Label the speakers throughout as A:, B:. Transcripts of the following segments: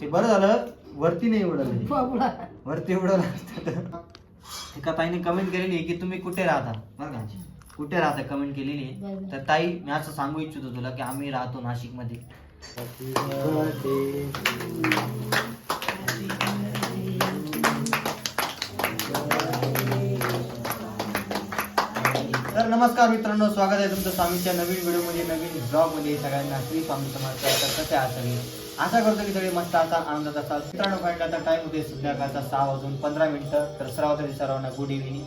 A: ते बरं झालं वरती नाही
B: बाबुळा
A: वरती असतं एका ताईने कमेंट केलेली आहे की तुम्ही कुठे राहता? बरं का कुठे राहता कमेंट केलेली आहे. तर ताई मी असं सांगू इच्छितो तुला की आम्ही राहतो नाशिक नमस्कार मित्रांनो स्वागत आहे तुमचं स्वामीच्या नवीन व्हिडिओमध्ये नवीन ब्लॉगमध्ये सगळ्यांना श्री स्वामी समर्थ. तर कसे आहात सगळे? आशा करतो की सगळे मस्त असाल आनंदात असाल. मित्रांनो पॉईंट आता टाइम होते संध्याकाळचा सहा वाजून पंधरा मिनिटं. तर सर्वात आधी सर्वांना गुड इव्हिनिंग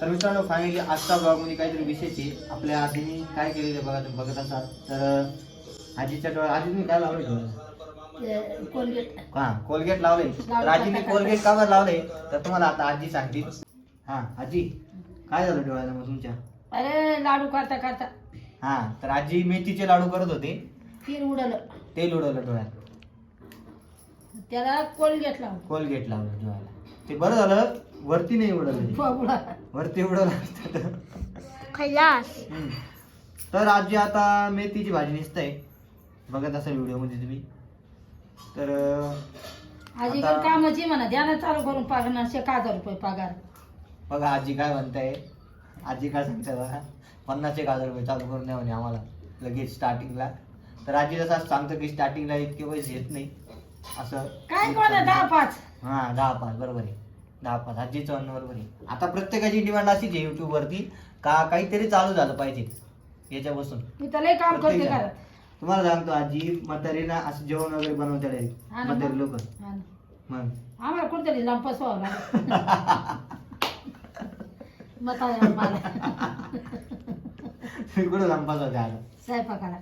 A: तर मित्रांनो फायनली आजच्या ब्लॉगमध्ये काहीतरी विशेष आहे. आपल्या आजीने काय केलेलं बघा तुम्ही बघत असाल. तर आजीच्या डोळ्या आजी तुम्ही काय लावले?
B: कोलगेट.
A: हा कोलगेट लावले तर आजीने कोलगेट का बरं लावले तर तुम्हाला आता आजी सांगतील. हा आजी काय झालं डोळ्याला मग तुमच्या?
B: अरे लाडू करता करता.
A: हा तर आजी मेथीचे लाडू करत होते.
B: तीर उडलं.
A: तेल उडवलं डोळ्यात.
B: त्याला कोलगेट लावलं.
A: कोलगेट लावलं डोळ्याला. ते बरं झालं वरती नाही उडवलं
B: बाबुळा.
A: वरती उडवलं असतं तर.
B: खल्लास
A: हम्म. तर आजी आता मेथीची भाजी निसताय. बघत असाल व्हिडिओमध्ये तुम्ही. तर अं,
B: आजी
A: आता-
B: कामाची म्हणा द्याना चालू करून पगार एक हजार रुपये पगार?
A: बघा आजी काय म्हणताय. आजी काय सांगताय बघा पन्नास एक हजार रुपये चालू करून द्या म्हणे आम्हाला लगेच स्टार्टिंगला तर आजी जसं सांगतो की स्टार्टिंगला इतके पैसे येत नाही असं
B: काय कोणा दहा पाच?
A: हा दहा पाच बरोबर आहे. दहा पाच आजीचं म्हणणं बरोबर आहे. आता प्रत्येकाची डिमांड अशीच आहे युट्यूब वरती का काहीतरी चालू झालं पाहिजे याच्यापासून.
B: मी तर लय काम करते. घरात.
A: तुम्हाला सांगतो आजी म्हातारी ना असं जेवण वगैरे बनवते
B: हा ना
A: म्हातारी. लोक. मग?
B: आम्हाला कुठतरी लांब पसवावं लागलं. म्हाताऱ्याला मला
A: कुठं लंपास होते आता
B: स्वयंपाकाला.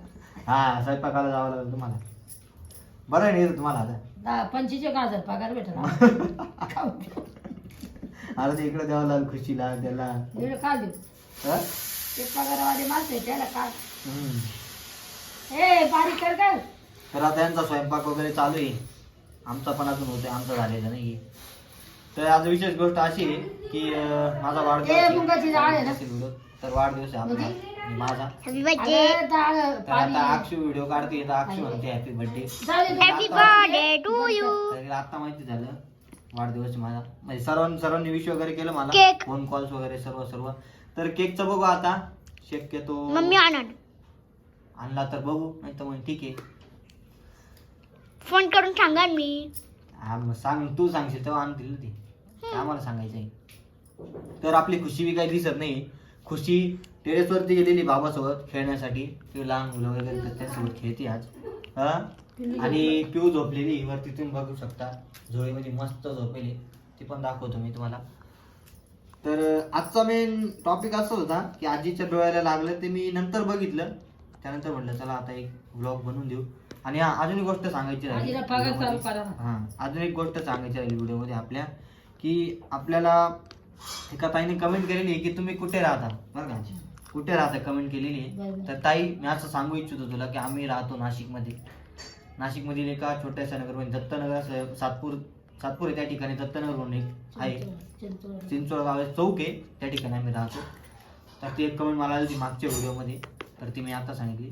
A: हा स्वयंपाकाला जावं लागलं तुम्हाला. बरं आहे नाही तुम्हाला आता?
B: दहा एक हजार पगार भेटला
A: आता ते इकडे द्यावं लागलं खुशीला त्याला.
B: दीड का देऊ?
A: हा?
B: ते पगारवाले माणसं आहे, त्याला का?
A: हम्म.
B: ए बारीक कर काय
A: तर आता यांचा स्वयंपाक वगैरे चालू आहे. आमचा पण अजून होतोय आमचा झालेला नाही तर आज विशेष गोष्ट अशी आहे की अं, माझा वाढदिवस आहे. असेल. तर वाढदिवस आहे आपला आणि माझा. तर. आता अक्षू व्हिडिओ काढते तर अक्षू म्हणते हॅपी बर्थडे
B: जाऊ दे,
C: हॅपी
B: तू
C: बर्थडे टू यू
A: तर हिला आता माहिती झालं वाढदिवस आहे माझा. म्हणजे सर्वांनी सर्वांनी विश वगैरे केलं मला.
C: केक.
A: फोन कॉल्स वगैरे सर्व सर्व. तर केकचं बघू आता. शक्यतो
C: मम्मी आनंद
A: आणला तर बघू. नाही तर मग ठीक आहे.
C: फोन करून सांगा मी.
A: हा, मग सांग. तू सांगशील तेव्हा आणतील ना ते. आम्हाला सांगायचं आहे तर आपली खुशी बी काही दिसत नाही. खुशी टेरेसवरती गेलेली बाबासोबत खेळण्यासाठी. ती लहान मुलं वगैरे तर त्यासोबत खेळते आज. हा? आणि पिऊ झोपलेली वरती तुम्ही बघू शकता. झोळीमध्ये मस्त झोपेली ती पण दाखवतो मी तुम्हाला. तर आजचा मेन टॉपिक असा होता की आजीच्या डोळ्याला लागलं ते मी नंतर बघितलं. त्यानंतर म्हटलं चला आता एक ब्लॉग बनवून देऊ. आणि हा अजून एक गोष्ट सांगायची राहिली. हा अजून एक गोष्ट सांगायची राहिली व्हिडिओमध्ये आपल्या. की आपल्याला एका ताईने कमेंट केलेली आहे की तुम्ही कुठे राहता? बरं का? कुठे राहता कमेंट केलेली आहे. तर ताई मी असं सांगू इच्छितो तुला की आम्ही राहतो नाशिकमध्ये. नाशिकमधील एका छोट्याशा नगर म्हणजे दत्तनगर सातपूर सातपूर आहे त्या ठिकाणी दत्तनगर म्हणून एक आहे. गावात चौक आहे त्या ठिकाणी आम्ही राहतो. तर ती एक कमेंट मला आली होती मागच्या व्हिडिओमध्ये. तर ती मी आता सांगितली.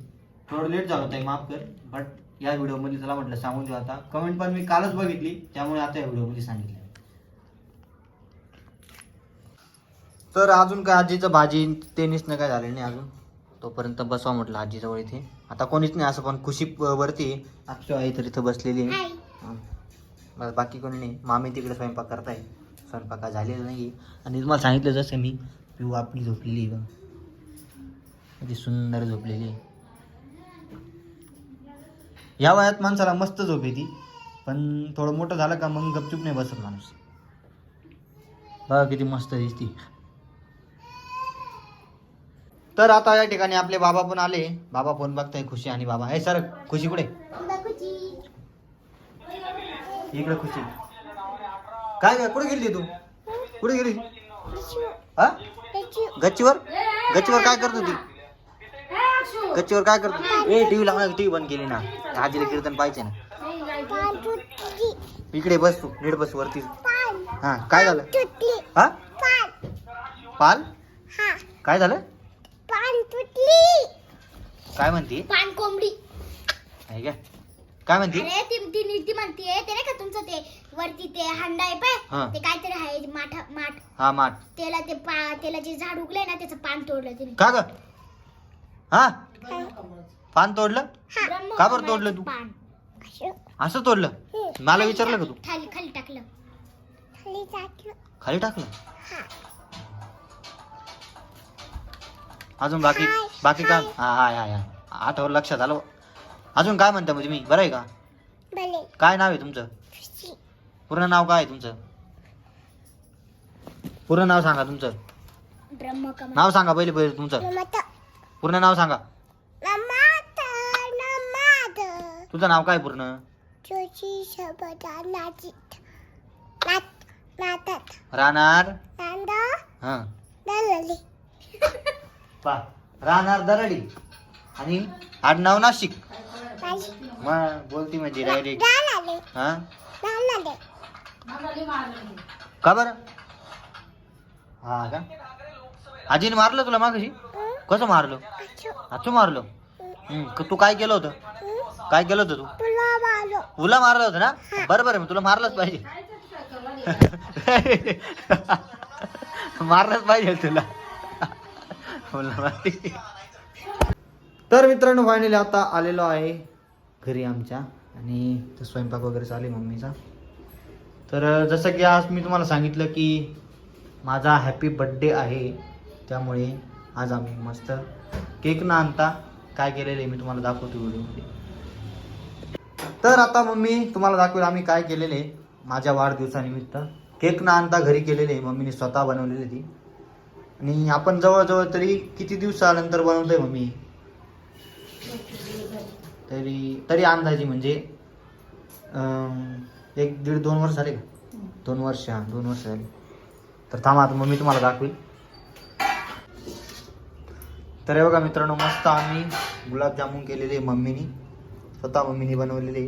A: थोडं लेट झालं ताई माफ कर. बट या व्हिडिओमध्ये तुला म्हटलं सांगून देऊ आता. कमेंट पण मी कालच बघितली त्यामुळे आता या व्हिडिओमध्ये सांगितलं. तर अजून काय आजीचं भाजी ते निसणं काय झालं नाही अजून. तोपर्यंत बसवा म्हटलं आजीजवळ इथे. आता कोणीच नाही असं पण खुशी वरती. आहे. अक्षय आहे तर इथं बसलेली आहे. बस बाकी कोणी नाही. मामी तिकडे स्वयंपाक करताय. स्वयंपाक झालेला नाही आणि तुम्हाला सांगितलं जसं मी पिऊ आपली झोपलेली बघ. ती सुंदर झोपलेली या वयात माणसाला मस्त झोप येते. पण थोडं मोठं झालं का मग गपचूप नाही बसत माणूस. बघा किती मस्त दिसती. तर आता या ठिकाणी आपले बाबा पण आले. बाबा फोन बघताय खुशी आणि बाबा. हे सर खुशी कुठे? इकडे खुशी. काय काय कुठे गेली तू? कुठे गेली? हा? गच्चीवर? गच्चीवर काय करत होती?
B: अक्षू.
A: गच्चीवर काय करत ए टीव्ही लावणार टीव्ही बंद केली ना. आजीला कीर्तन पाहिजे ना. इकडे बस तू नीट बस वरती. हा काय झालं? हा? पाल. काय झालं? काय म्हणते?
C: पान कोंबडी.
A: आहे काय काय म्हणते?
C: अरे ती ती ती म्हणतीये त्याने वरती ते हंडा आहे पाय
A: हा.
C: ते काहीतरी आहे माठ माठ.
A: हा माठ.
C: त्याला ते पा त्याला जे झाड उगलंय ना त्याचं पान तोडलं तिने.
A: का ग? हा? पान तोडलं?
C: ब्रह्म
A: का बरं तोडलं तू?
C: पान.
A: असं? तोडलं? मला विचारलं का तू?
C: खाली खाली टाकलं. खाली टाकलं.
A: खाली टाकलं? अजून बाकी? बाकी काय हा हाय हाय हाय आठवलं लक्षात आलं. अजून काय म्हणता म्हणजे मी? बरं आहे का?
C: भले.
A: काय नाव आहे तुमचं? पूर्ण नाव काय आहे तुमचं? पूर्ण नाव सांगा तुमचं. नाव सांगा पहिले पहिले तुमचं. पूर्ण नाव सांगा. तुझं नाव काय पूर्ण?
C: जोशी शबदा नाचित नात नातात.
A: राहणार?
C: नांदा.
A: हा.
C: दलली
A: पा. राहणार दरडी. आणि आडनाव नाशिक.
C: नाशिक.
A: मग बोलती म्हणजे डायरेक्ट हा? का बरं? हा का? आजीने मारलं तुला मागाशी? कसं मारलं? आचू मारलं? तू काय केलं होतं? काय केलं होतं तू?
C: तुला मारो
A: तुला मारलं होतं ना? बरं बरं मग तुला मारलंच पाहिजे. मारलंच पाहिजे तुला. तर मित्रांनो फायनली आता आलेलो आहे घरी आमच्या. आणि स्वयंपाक वगैरे चालेल मम्मीचा. तर जसं की आज मी तुम्हाला सांगितलं की माझा हॅपी बड्डे आहे. त्यामुळे आज आम्ही मस्त केक न आणता काय केलेलं आहे मी तुम्हाला दाखवतो व्हिडिओमध्ये. तर आता मम्मी तुम्हाला दाखवेल आम्ही काय केलेले आहे. माझ्या वाढदिवसानिमित्त केक न आणता घरी केलेले आहे. मम्मीने स्वतः बनवलेली ती. आणि आपण जवळजवळ तरी किती दिवसानंतर बनवतोय मम्मी? तरी तरी अंदाजे म्हणजे एक दीड दोन वर्ष झाले का? दोन वर्ष हा दोन वर्ष झाले. तर थांबा आता मम्मी तुम्हाला दाखवेल. तर हे बघा मित्रांनो मस्त आम्ही गुलाबजामुन केलेले मम्मीनी स्वतः मम्मीने बनवलेले.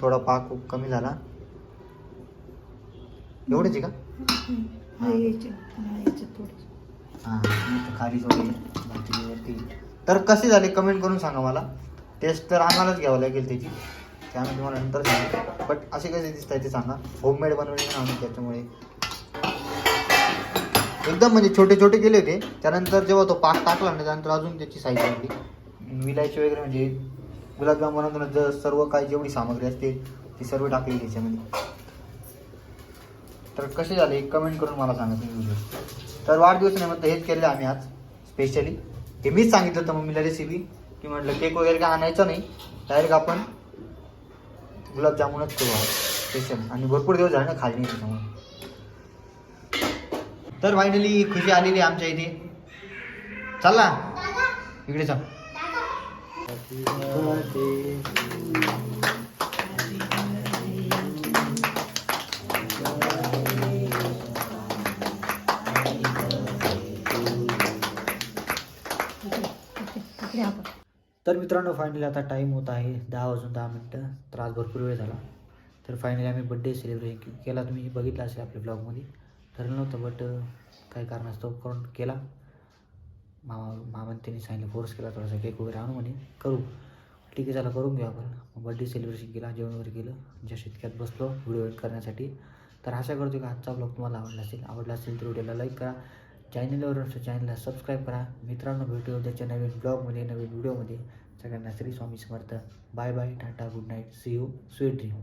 A: थोडा पाक कमी झाला. एवढेच आहे का? खाली थोडी. तर कसे झाले कमेंट करून सांगा मला. टेस्ट तर आम्हालाच घ्यावं लागेल त्याची. ते आम्ही तुम्हाला नंतर सांगू. बट असे कसे दिसत आहे ते सांगा. होममेड बनवले ना आम्ही त्याच्यामुळे. एकदम म्हणजे छोटे छोटे केले होते. त्यानंतर जेव्हा तो पाक टाकला ना त्यानंतर अजून त्याची साईज वाढली. विलायची वगैरे म्हणजे गुलाबजाम बनवताना जर सर्व काही जेवढी सामग्री असते ती सर्व टाकली त्याच्यामध्ये. तर कसे झाले कमेंट करून मला सांगा तुम्ही व्हिडिओ तर वाढदिवस निमित्त हेच केलं आम्ही आज स्पेशली हे मीच सांगितलं होतं मम्मीला रेसिपी की म्हटलं केक वगैरे काय आणायचं नाही. डायरेक्ट आपण गुलाबजामुनच करू स्पेशल आणि भरपूर दिवस झाले ना खाली नाही त्याच्यामुळे. तर फायनली खुशी आलेली आहे आमच्या इथे. चला इकडे चल. तर मित्रांनो फायनली आता टाईम होत आहे दहा वाजून दहा मिनटं. त्रास भरपूर वेळ झाला. तर फायनली आम्ही बड्डे सेलिब्रेशन केला. तुम्ही बघितलं असेल आपल्या ब्लॉगमध्ये ठरलं नव्हतं बट काही कारणास्तव करून केला. मामा मामाने त्यांनी सांगितलं फोर्स केला थोडासा केक वगैरे आणू म्हणे. करू. ठीक आहे चला करून घेऊ आपण. बड्डे सेलिब्रेशन केला जेवण वगैरे केलं. जस्ट इतक्यात बसलो व्हिडिओ एडिट करण्यासाठी. तर आशा करतो की आजचा ब्लॉग तुम्हाला आवडला असेल. आवडला असेल तर व्हिडिओला लाईक करा. चॅनलवर चॅनलला सबस्क्राईब करा. मित्रांनो भेटू उद्याच्या नवीन ब्लॉगमध्ये नवीन व्हिडिओमध्ये सगळ्यांना Shri Swami Samarth. Bye bye tata good night. See you sweet dream